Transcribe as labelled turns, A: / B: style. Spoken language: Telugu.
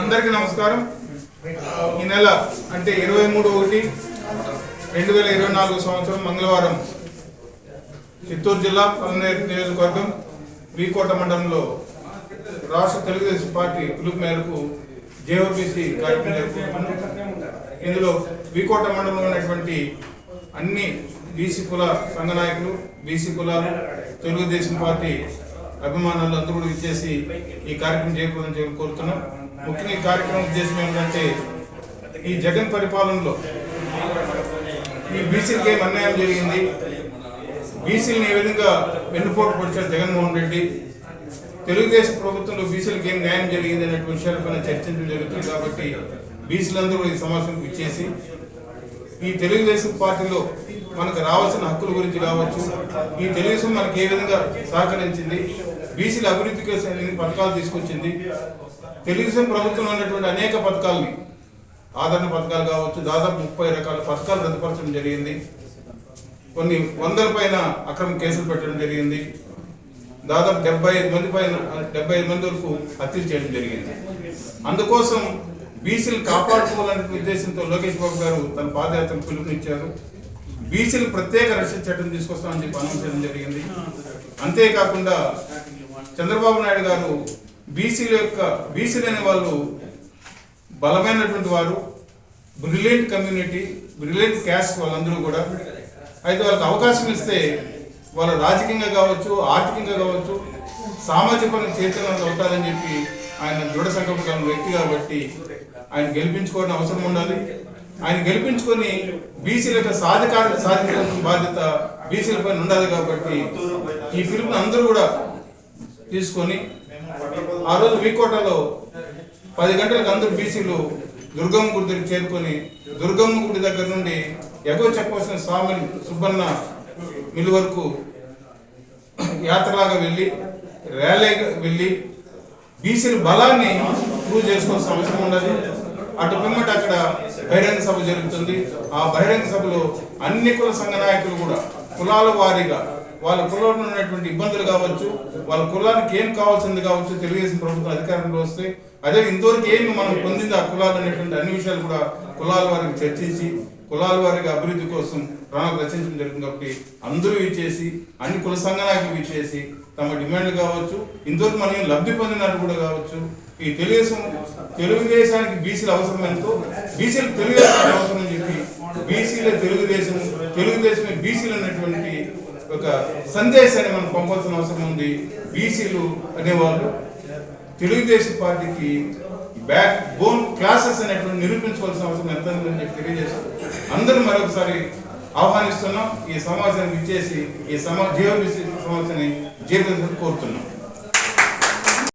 A: అందరికీ నమస్కారం. ఈ నెల అంటే ఇరవై మూడు ఒకటి రెండు వేల ఇరవై నాలుగు సంవత్సరం మంగళవారం చిత్తూరు జిల్లా పల్నేరు నియోజకవర్గం వీకోట మండలంలో రాష్ట్ర తెలుగుదేశం పార్టీ పిలుపు మేరకు జేఓబీసీ కార్యక్రమం ఇందులో వీకోట మండలంలో ఉన్నటువంటి అన్ని బీసీ కుల సంఘ నాయకులు బీసీ కులాలు తెలుగుదేశం పార్టీ అభిమానులు అందరూ కూడా ఇచ్చేసి ఈ కార్యక్రమం చేయకూడదని చెప్పి కోరుతున్నాం. ముఖ్యంగా ఈ కార్యక్రమం ఉద్దేశం ఏంటంటే ఈ జగన్ పరిపాలనలో ఈ బీసీలకి ఏం అన్యాయం జరిగింది? బీసీలను ఏ విధంగా వెన్నుపోటు పొడిచారు జగన్మోహన్ రెడ్డి? తెలుగుదేశం ప్రభుత్వంలో బీసీలకు ఏం న్యాయం జరిగింది అనే విషయాలపైన చర్చించడం జరుగుతుంది కాబట్టి బీసీలందరూ ఈ సమావేశం ఇచ్చేసి ఈ తెలుగుదేశం పార్టీలో మనకు రావాల్సిన హక్కుల గురించి కావచ్చు. ఈ తెలుగుదేశం మనకి ఏ విధంగా సహకరించింది? బీసీల అభివృద్ధి కోసం పథకాలు తీసుకొచ్చింది? తెలుగుదేశం ప్రభుత్వంలో ఉన్నటువంటి అనేక పథకాలని ఆదరణ పథకాలు కావచ్చు దాదాపు ముప్పై రకాల పథకాలు రద్దుపరచడం జరిగింది. కొన్ని వందల పైన అక్రమ కేసులు పెట్టడం జరిగింది. దాదాపు డెబ్బై ఐదు మంది పైన డెబ్బై ఐదు మంది వరకు హత్యలు చేయడం జరిగింది. అందుకోసం బీసీలు కాపాడుకోవాలనే ఉద్దేశంతో లోకేష్ బాబు గారు తన పాదయాత్ర పిలుపునిచ్చారు. బీసీలు ప్రత్యేక రక్షణ చట్టం తీసుకొస్తామని చెప్పి అనౌన్స్ చేయడం జరిగింది. అంతేకాకుండా చంద్రబాబు నాయుడు గారు బీసీల యొక్క బీసీలు వాళ్ళు బలమైనటువంటి వారు బ్రిలియంట్ కమ్యూనిటీ బ్రిలియంట్ క్యాస్ట్ వాళ్ళందరూ కూడా. అయితే వాళ్ళకి అవకాశం ఇస్తే వాళ్ళు రాజకీయంగా కావచ్చు ఆర్థికంగా కావచ్చు సామాజిక పరంగా చైతన్యం అవుతారని చెప్పి ఆయన దృఢ సంకల్పం వ్యక్తి కాబట్టి ఆయన గెలిపించుకోవడం అవసరం ఉండాలి. ఆయన గెలిపించుకొని బీసీల యొక్క సాధికారత సాధించాల్సిన బాధ్యత బీసీల పైన ఉండాలి కాబట్టి ఈ పిలుపుని అందరూ కూడా తీసుకొని ఆ రోజు వీకోటలో పది గంటలకు అందరూ బీసీలు దుర్గమ్మ గుడి దగ్గర చేరుకొని దుర్గమ్మ గుడి దగ్గర నుండి ఎగో చెప్పవలసిన స్వామి సుబ్బన్న మిల్లు వరకు యాత్రలాగా వెళ్ళి ర్యాలీగా వెళ్ళి బీసీల బలాన్ని ప్రూవ్ చేసుకోవాల్సిన అవసరం ఉండదు అటు పిమ్మట అక్కడ బహిరంగ సభ జరుగుతుంది. ఆ బహిరంగ సభలో అన్ని కుల సంఘ నాయకులు కూడా కులాల వారీగా వాళ్ళ కులంలో ఉన్నటువంటి ఇబ్బందులు కావచ్చు వాళ్ళ కులానికి ఏం కావాల్సింది కావచ్చు తెలుగుదేశం ప్రభుత్వం అధికారంలో వస్తే అదే ఇంతవరకు ఏమి మనం పొందింది ఆ కులాలు అనేటువంటి అన్ని విషయాలు కూడా కులాల వారికి చర్చించి కులాల వారికి అభివృద్ధి కోసం ప్రణాళిక రచించడం జరుగుతుంది కాబట్టి అందరూ ఇచ్చేసి అన్ని కుల సంఘ నాయకులు ఇచ్చేసి తమ డిమాండ్లు కావచ్చు ఇంతవరకు మనం లబ్ధి పొందినట్టు కూడా కావచ్చు. ఈ తెలుగుదేశం తెలుగుదేశానికి బీసీలు అవసరం ఎంతో బీసీలు తెలుగుదేశం అవసరం అని చెప్పి బీసీల తెలుగుదేశం తెలుగుదేశమే బీసీలు అనేటువంటి ఒక సందేశాన్ని మనం పంపాల్సిన అవసరం ఉంది. బీసీలు అనేవాళ్ళు తెలుగుదేశం పార్టీకి బ్యాక్ బోన్ క్లాసెస్ అనేటువంటి నిరూపించుకోవాల్సిన అవసరం ఎంత ఉందని చెప్పి తెలియజేస్తారు అందరూ మరొకసారి ఆహ్వానిస్తున్నాం. ఈ సమావేశానికి ఇచ్చేసి ఈ సమా జీవోబీసీ సమావేశాన్ని జీవితం కోరుతున్నాం.